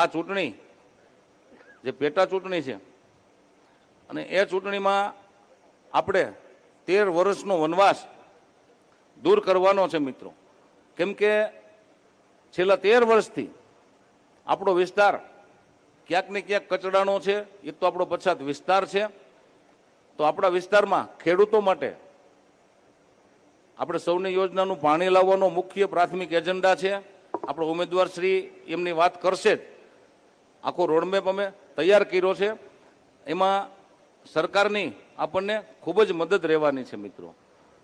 આ ચૂંટણી જે પેટા ચૂંટણી છે. અને એ ચૂંટણીમાં આપણે તેર વર્ષનો વનવાસ દૂર કરવાનો છે મિત્રો. કેમ કે છેલ્લા તેર વર્ષથી આપણો વિસ્તાર ક્યાંક ને ક્યાંક કચડાનો છે, એક તો આપણો પછાત વિસ્તાર છે. તો આપણા વિસ્તારમાં ખેડૂતો માટે આપણે સૌની યોજનાનું પાણી લાવવાનો મુખ્ય પ્રાથમિક એજન્ડા છે. આપણો ઉમેદવાર શ્રી એમની વાત કરશે જ. આખો રોડમેપ અમે તૈયાર કર્યો છે. એમાં સરકારની આપણને ખૂબ જ મદદ રહેવાની છે મિત્રો.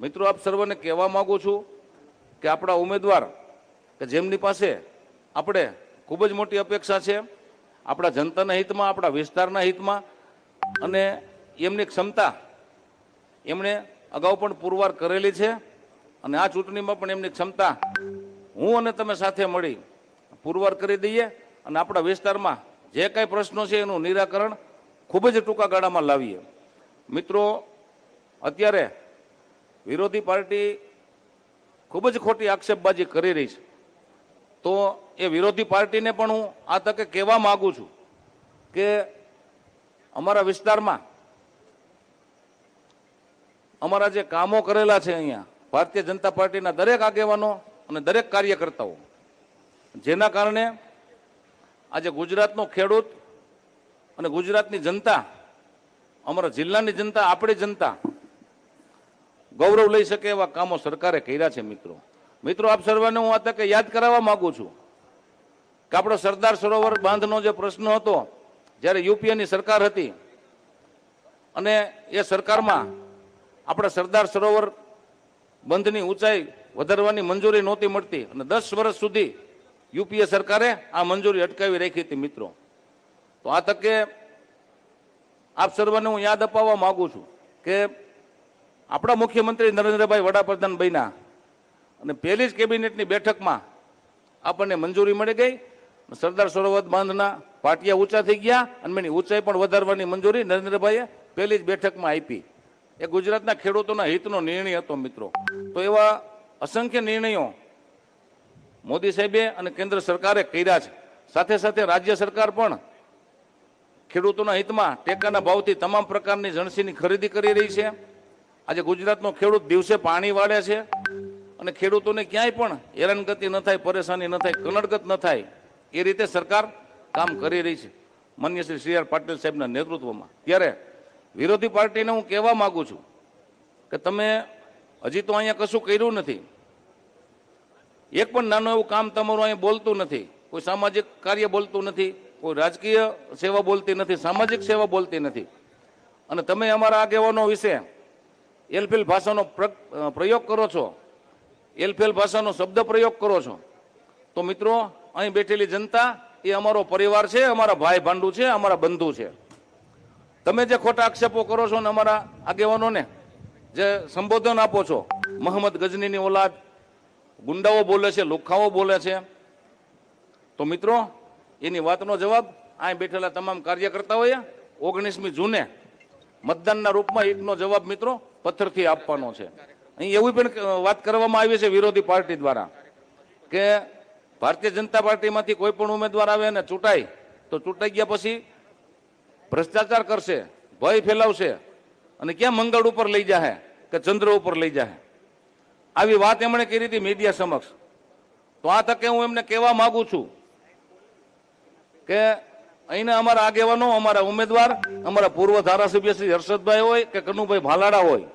મિત્રો, આપ સર્વને કહેવા માગું છું કે આપણા ઉમેદવાર કે જેમની પાસે આપણે ખૂબ જ મોટી અપેક્ષા છે, આપણા જનતાના હિતમાં, આપણા વિસ્તારના હિતમાં, અને એમની ક્ષમતા એમણે અગાઉ પણ પુરવાર કરેલી છે અને આ ચૂંટણીમાં પણ એમની ક્ષમતા હું અને તમે સાથે મળી પુરવાર કરી દઈએ. અને આપણા વિસ્તારમાં જે કાંઈ પ્રશ્નો છે એનું નિરાકરણ ખૂબ જ ટૂંકા ગાળામાં લાવીએ. મિત્રો, અત્યારે વિરોધી પાર્ટી ખૂબ જ ખોટી આક્ષેપબાજી કરી રહી છે. તો એ વિરોધી પાર્ટીને પણ હું આ તકે કહેવા માગું છું કે અમારા વિસ્તારમાં અમારા જે કામો કરેલા છે અહીંયા, ભારતીય જનતા પાર્ટીના દરેક આગેવાનો અને દરેક કાર્યકર્તાઓ, જેના કારણે આજે ગુજરાતનો ખેડૂત અને ગુજરાતની જનતા, અમારા જિલ્લાની જનતા, આપણી જનતા ગૌરવ લઈ શકે એવા કામો સરકારે કર્યા છે મિત્રો. મિત્રો, આપ સર્વને હું આ તકે યાદ કરાવવા માગું છું કે આપણો સરદાર સરોવર બાંધનો જે પ્રશ્ન હતો, જ્યારે યુપીએની સરકાર હતી અને એ સરકારમાં આપણા સરદાર સરોવર બંધની ઊંચાઈ વધારવાની મંજૂરી નહોતી મળતી અને દસ વર્ષ સુધી યુપીએ સરકારે આ મંજૂરી અટકાવી રાખી હતી મિત્રો. તો આ તકે આપ સર્વને હું યાદ અપાવવા માંગુ છું કે આપણા મુખ્યમંત્રી નરેન્દ્રભાઈ વડાપ્રધાન બન્યા અને પહેલી જ કેબિનેટની બેઠકમાં આપણને મંજૂરી મળી ગઈ. સરદાર સરોવર બાંધના પાટિયા ઊંચા થઈ ગયા અને એની ઊંચાઈ પણ વધારવાની મંજૂરી નરેન્દ્રભાઈએ પહેલી જ બેઠકમાં આપી. એ ગુજરાતના ખેડૂતોના હિતનો નિર્ણય હતો મિત્રો. તો એવા અસંખ્ય નિર્ણયો મોદી સાહેબે અને કેન્દ્ર સરકારે કર્યા છે. સાથે સાથે રાજ્ય સરકાર પણ ખેડૂતોના હિતમાં ટેકાના ભાવથી તમામ પ્રકારની જણસીની ખરીદી કરી રહી છે. આજે ગુજરાતનો ખેડૂત દિવસે પાણી વાળે છે અને ખેડૂતોને ક્યાંય પણ હેરાનગતિ ન થાય, પરેશાની ન થાય કનડગત ન થાય, એ રીતે સરકાર કામ કરી રહી છે. માન્ય શ્રી સી આર પાટીલ સાહેબના નેતૃત્વમાં. ત્યારે વિરોધી પાર્ટીને હું કહેવા માગું છું કે તમે હજી તો અહીંયા કશું કર્યું નથી. એક પણ નાનું એવું કામ તમારું અહીં બોલતું નથી. કોઈ સામાજિક કાર્ય બોલતું નથી. કોઈ રાજકીય સેવા બોલતી નથી. સામાજિક સેવા બોલતી નથી. અને તમે અમારા આગેવાનો વિશે એલફેલ ભાષાનો પ્ર- પ્રયોગ કરો છો. એલફેલ ભાષાનો શબ્દ પ્રયોગ કરો છો. તો મિત્રો, અહીં બેઠેલી જનતા એ અમારો પરિવાર છે, અમારા ભાઈ ભાંડુ છે, અમારા બંધુ છે. તમે જે ખોટા આક્ષેપો કરો છો ને અમારા આગેવાનોને, જે સંબોધન આપો છો મોહમ્મદ ગજનીની ઓલાદ ગુંડાઓ બોલે છે, લોખાઓ બોલે છે. તો મિત્રો, એની વાતનો જવાબ અહીં બેઠેલા તમામ કાર્યકર્તાઓએ ઓગણીસમી જૂને મતદાનના રૂપમાં એકનો જવાબ મિત્રો પથ્થરથી આપવાનો છે. અહીં એવી પણ વાત કરવામાં આવી છે વિરોધી પાર્ટી દ્વારા કે ભારતીય જનતા પાર્ટીમાંથી કોઈ પણ ઉમેદવાર આવે અને ચૂંટાય, તો ચૂંટાઈ ગયા પછી ભ્રષ્ટાચાર કરશે, ભય ફેલાવશે અને ક્યાં મંગળ ઉપર લઈ જાહે કે ચંદ્ર ઉપર લઈ જાહે? આવી વાત એમણે કરી હતી મીડિયા સમક્ષ. તો આ તકે હું એમને કહેવા માગું છું કે અહીંના અમારા આગેવાનો, અમારા ઉમેદવાર, અમારા પૂર્વ ધારાસભ્ય શ્રી હર્ષદભાઈ હોય કે કનુભાઈ ભાલાડા હોય,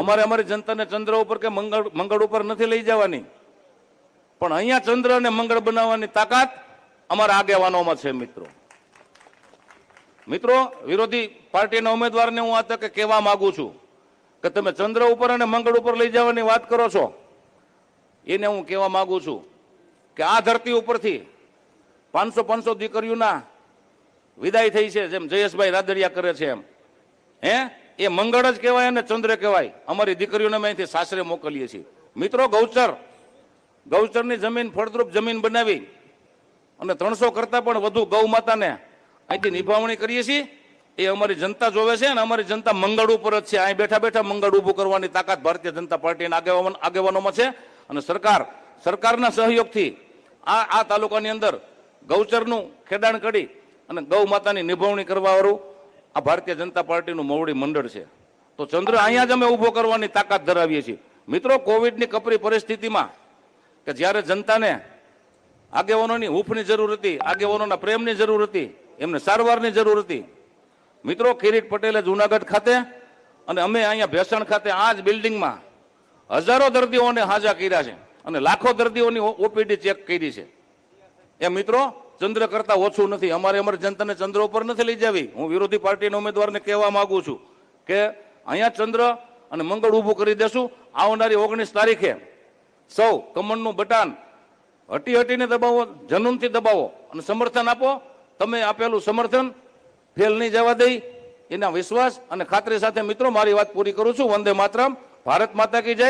અમારે અમારી જનતાને ચંદ્ર ઉપર કે મંગળ મંગળ ઉપર નથી લઈ જવાની. પણ અહીંયા ચંદ્ર અને મંગળ બનાવવાની તાકાત અમારા આગેવાનોમાં છે, મિત્રો. મિત્રો, વિરોધી પાર્ટીના ઉમેદવારને હું આ તકે કહેવા માગું છું. કે તમે ચંદ્ર ઉપર અને મંગળ ઉપર લઈ જવાની વાત કરો છો? એને હું કહેવા માંગુ છું કે આ ધરતી ઉપરથી પાંચસો પાંચસો દીકરીઓના વિદાય થઈ છે, જેમ જયેશભાઈ રાદડિયા કરે છે એમ. હે? એ મંગળ જ કહેવાય અને ચંદ્ર કહેવાય. અમારી દીકરીઓને અમે અહીંથી સાસરે મોકલીએ છીએ. મિત્રો, ગૌચર. ગૌચરની જમીન ફળદ્રુપ જમીન બનાવી અને ત્રણસો કરતા પણ વધુ ગૌ માતાને અહીંથી નિભાવણી કરીએ છીએ. એ અમારી જનતા જોવે છે અને અમારી જનતા મંગળ ઉપર જ છે. અહીં બેઠા બેઠા મંગળ ઊભું કરવાની તાકાત ભારતીય જનતા પાર્ટીના આગેવાન આગેવાનોમાં છે. અને સરકાર સરકારના સહયોગથી આ આ તાલુકાની અંદર ગૌચરનું ખેડાણ કરી અને ગૌ માતાની નિભાવણી કરવાવાળું આ ભારતીય જનતા પાર્ટીનું મોવડી મંડળ છે. તો ચંદ્ર, અહીંયા જ અમે ઊભો કરવાની તાકાત ધરાવીએ છીએ. મિત્રો, કોવિડની કપરી પરિસ્થિતિમાં કે જ્યારે જનતાને આગેવાનોની હૂંફની જરૂર હતી, આગેવાનોના પ્રેમની જરૂર હતી, એમને સારવારની જરૂર હતી મિત્રો, કિરીટ પટેલે જુનાગઢ ખાતે અને અમે અહીંયા ભેસણ ખાતે આ જ બિલ્ડિંગમાં હજારો દર્દીઓને હાજા કર્યા છે અને લાખો દર્દીઓની ઓપીડી ચેક કરી છે. એ મિત્રો, ચંદ્ર કરતા ઓછું નથી. અમારે અમારી જનતાને ચંદ્ર ઉપર નથી લઈ જવી. હું વિરોધી પાર્ટીના ઉમેદવારને કહેવા માંગુ છું કે અહીંયા ચંદ્ર અને મંગળ ઊભું કરી દેશું. આવનારી ઓગણીસ તારીખે સૌ કમળનું બટાન હટી હટીને દબાવો, જનૂનથી દબાવો અને સમર્થન આપો. તમે આપેલું સમર્થન ફેલ નહીં જવા દઈ. એના વિશ્વાસ અને ખાતરી સાથે મિત્રો, મારી વાત પૂરી કરું છું. વંદે માતરમ. ભારત માતા કી જય.